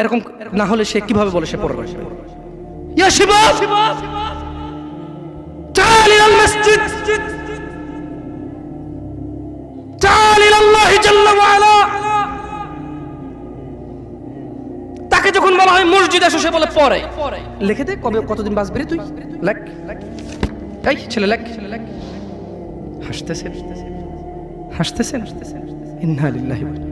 এরকম না হলে সে কিভাবে বলে সে পরে রাখবে ইয়া শিবাব تعال إلى المسجد تعال إلى الله جل وعلا তাকে যখন বলা হয় মসজিদ আসো সে বলে পরে লিখে দে কবে কতদিন বাঁচবি রে তুই লেখ এই ছেলে লেখ হাসতেছে হাসতেছেন ইন্না লিল্লাহি ওয়া ইন্না ইলাইহি।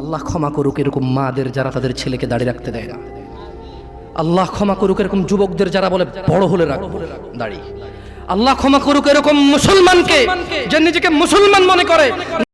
আল্লাহ ক্ষমা করুক এরকম মাদের যারা তাদের ছেলেকে দাঁড়িয়ে রাখতে দেয় না। আল্লাহ ক্ষমা করুক এরকম যুবকদের যারা বলে বড় হলে রাখব, দাঁড়িয়ে। আল্লাহ ক্ষমা করুক এরকম মুসলমানকে যে নিজেকে মুসলমান মনে করে।